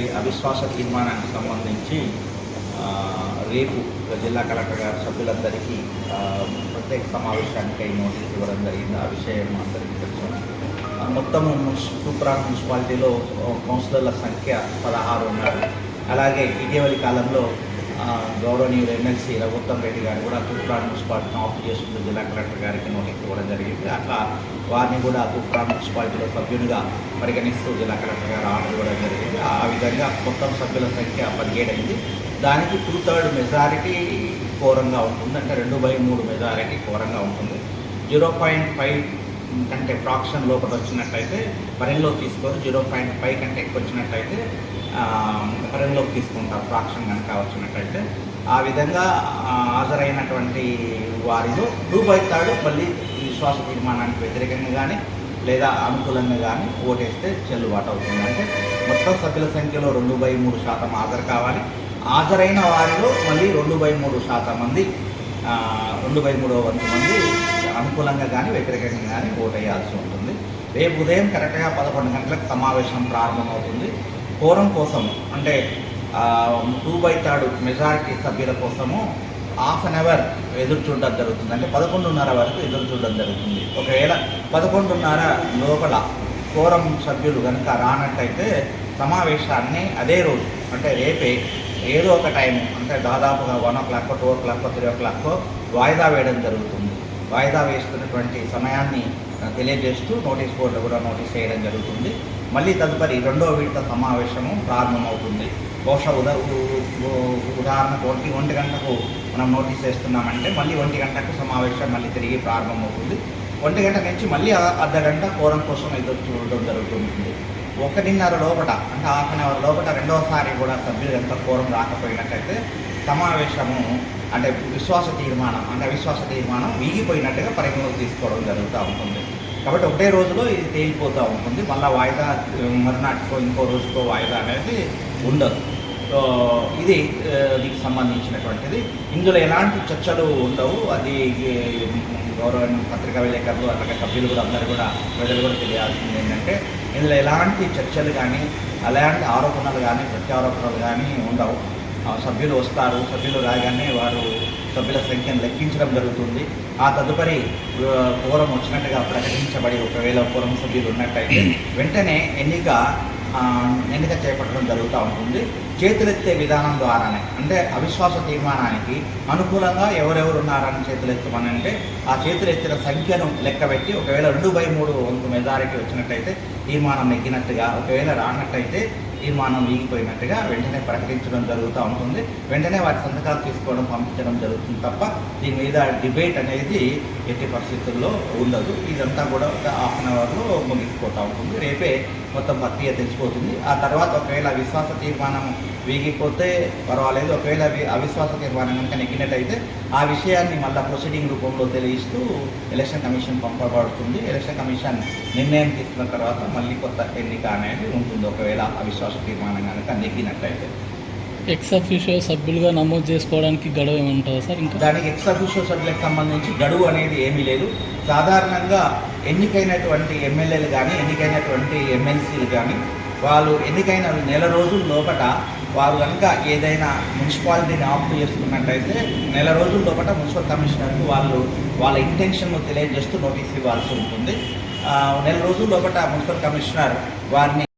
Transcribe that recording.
ఈ అవిశ్వాస తీర్మానానికి సంబంధించి రేపు జిల్లా కలెక్టర్ గారు సభ్యులందరికీ ప్రత్యేక సమావేశానికి నోటీస్ ఇవ్వడం జరిగింది. ఆ విషయం అందరికీ తెలుసు. మొత్తం తూప్రాన్ మున్సిపాలిటీలో కౌన్సిలర్ల సంఖ్య పదహారు ఉన్నారు. అలాగే ఇటీవలి కాలంలో ఆ, గౌరవనీయులు ఎమ్మెల్సీ రఘుత్తం రెడ్డి గారు కూడా తూప్రాన్ మున్సిపాలిటీని ఆఫ్ చేసుకుంటూ జిల్లా కలెక్టర్ గారికి నోటీస్ ఇవ్వడం జరిగింది. అట్లా వారిని కూడా తూప్రాన్ మున్సిపాలిటీలో సభ్యునిగా పరిగణిస్తూ జిల్లా కలెక్టర్ గారు ఆర్డర్ ఇవ్వడం జరిగింది. ఆ విధంగా మొత్తం సభ్యుల సంఖ్య పదిహేడు అయింది దానికి టూ థర్డ్ మెజారిటీ ఘోరంగా ఉంటుంది. అంటే రెండు బై మూడు మెజారిటీ ఘోరంగా ఉంటుంది. జీరో పాయింట్ ఫైవ్ కంటే ఫ్రాక్షన్ లోపల వచ్చినట్టయితే పరిగణలోకి తీసుకొని జీరో పాయింట్ ఫైవ్ కంటే ఎక్కువ వచ్చినట్టయితే పరిగణలోకి తీసుకుంటారు ఫ్రాక్షన్ కనుక వచ్చినట్టయితే. ఆ విధంగా హాజరైనటువంటి వారిలో టూ మళ్ళీ విశ్వాస తీర్మానానికి వ్యతిరేకంగా కానీ లేదా అనుకూలంగా కానీ ఓటేస్తే చెల్లుబాటు అవుతుంది. అంటే మొత్తం సభ్యుల సంఖ్యలో రెండు బై మూడు శాతం హాజరు కావాలి. హాజరైన వారిలో మళ్ళీ రెండు బై మూడు శాతం మంది రెండు బై మూడో వంతు మంది అనుకూలంగా కానీ వ్యతిరేకంగా కానీ ఓటేయాల్సి ఉంటుంది. రేపు ఉదయం కరెక్ట్గా పదకొండు గంటలకు సమావేశం ప్రారంభమవుతుంది. కోరం కోసం అంటే టూ బై థర్డ్ మెజారిటీ సభ్యుల కోసము హాఫ్ అన్ అవర్ ఎదురు చూడడం జరుగుతుంది. అంటే పదకొండున్నర వరకు ఎదురు చూడడం జరుగుతుంది. ఒకవేళ పదకొండున్నర లోపల కోరం సభ్యులు కనుక రానట్టయితే సమావేశాన్ని అదే రోజు అంటే రేపే ఏదో ఒక టైం అంటే దాదాపుగా one o'clock two o'clock three o'clock వాయిదా వేయడం జరుగుతుంది. వాయిదా వేస్తున్నటువంటి సమయాన్ని తెలియజేస్తూ నోటీస్ బోర్డులో కూడా నోటీస్ చేయడం జరుగుతుంది. మళ్ళీ తదుపరి రెండో విడత సమావేశము ప్రారంభమవుతుంది. బహుశా ఉదా ఉదాహరణకు ఒంటి ఒంటి గంటకు మనం నోటీస్ వేస్తున్నామంటే మళ్ళీ ఒంటి గంటకు సమావేశం మళ్ళీ తిరిగి ప్రారంభమవుతుంది. ఒంటి గంట నుంచి మళ్ళీ అర్ధ గంట కోరం కోసం ఎదురు చూడడం జరుగుతుంది. ఒకటిన్నర లోపల అంటే హాఫ్ అన్ అవర్ లోపట రెండోసారి కూడా సభ్యులు ఎంత కోరం రాకపోయినట్టయితే సమావేశము అంటే విశ్వాస తీర్మానం అంటే అవిశ్వాస తీర్మానం వీగిపోయినట్టుగా పరిగణలోకి తీసుకోవడం జరుగుతూ ఉంటుంది. కాబట్టి ఒకటే రోజులో ఇది తేలిపోతూ ఉంటుంది. మళ్ళీ వాయిదా మరునాటికో ఇంకో రోజుకో వాయిదా అనేది ఉండదు. సో ఇది దీనికి సంబంధించినటువంటిది. ఇందులో ఎలాంటి చర్చలు ఉండవు. అది గౌరవ పత్రికా విలేకరులు అలాగే సభ్యులు కూడా అందరూ కూడా ప్రజలు కూడా తెలియాల్సింది ఏంటంటే ఇందులో ఎలాంటి చర్చలు కానీ అలాంటి ఆరోపణలు కానీ ప్రత్యారోపణలు కానీ ఉండవు. సభ్యులు వస్తారు సభ్యులు రాగానే వారు సభ్యుల సంఖ్యను లెక్కించడం జరుగుతుంది. ఆ తదుపరి కోరం వచ్చినట్టుగా ప్రకటించబడి ఒకవేళ కోరం సభ్యులు ఉన్నట్టయితే వెంటనే ఎన్నిక ఎన్నిక చేపట్టడం జరుగుతూ ఉంటుంది. చేతులెత్తే విధానం ద్వారానే అంటే అవిశ్వాస తీర్మానానికి అనుకూలంగా ఎవరెవరు ఉన్నారని చేతులెత్తమనంటే ఆ చేతులెత్తిన సంఖ్యను లెక్కబెట్టి ఒకవేళ రెండు బై మూడు వంతు మెజారిటీ వచ్చినట్టయితే తీర్మానం నెగ్గినట్టుగా ఒకవేళ రానట్టయితే తీర్మానం వీగిపోయినట్టుగా వెంటనే ప్రకటించడం జరుగుతూ ఉంటుంది. వెంటనే వారి సంతకాలు తీసుకోవడం పంపించడం జరుగుతుంది తప్ప దీని మీద డిబేట్ అనేది ఎట్టి పరిస్థితుల్లో ఉండదు. ఇదంతా కూడా ఒక హాఫ్ అన్ అవర్లో ముగిసిపోతూ ఉంటుంది. రేపే మొత్తం ప్రక్రియ తెలిసిపోతుంది. ఆ తర్వాత ఒకవేళ విశ్వాస తీర్మానం వీగిపోతే పర్వాలేదు. ఒకవేళ అవిశ్వాస తీర్మానం కనుక నెగ్గినట్టయితే ఆ విషయాన్ని మళ్ళీ ప్రొసీడింగ్ రూపంలో తెలియజేస్తూ ఎలక్షన్ కమిషన్ పంపబడుతుంది. ఎలక్షన్ కమిషన్ నిర్ణయం తీసుకున్న తర్వాత మళ్ళీ కొత్త ఎన్నిక అనేది ఉంటుంది. ఒకవేళ అవిశ్వాస తీర్మానం కనుక నెగ్గినట్టయితే. ఎక్స్ అఫీషియో సభ్యులుగా నమోదు చేసుకోవడానికి గడువు ఏమైనా సార్? ఇంకా? దానికి ఎక్స్ సభ్యులకు సంబంధించి గడువు అనేది ఏమీ లేదు. సాధారణంగా ఎన్నికైనటువంటి ఎమ్మెల్యేలు కానీ ఎన్నికైనటువంటి ఎమ్మెల్సీలు కానీ వాళ్ళు ఎన్నికైన నెల రోజుల లోపల వారు కనుక ఏదైనా మున్సిపాలిటీని ఆప్ట్ చేసుకున్నట్టయితే నెల రోజుల లోపల మున్సిపల్ కమిషనర్కి వాళ్ళు వాళ్ళ ఇంటెన్షన్ తెలియజేస్తూ నోటీస్ ఇవ్వాల్సి ఉంటుంది. నెల రోజుల లోపల మున్సిపల్ కమిషనర్ వారిని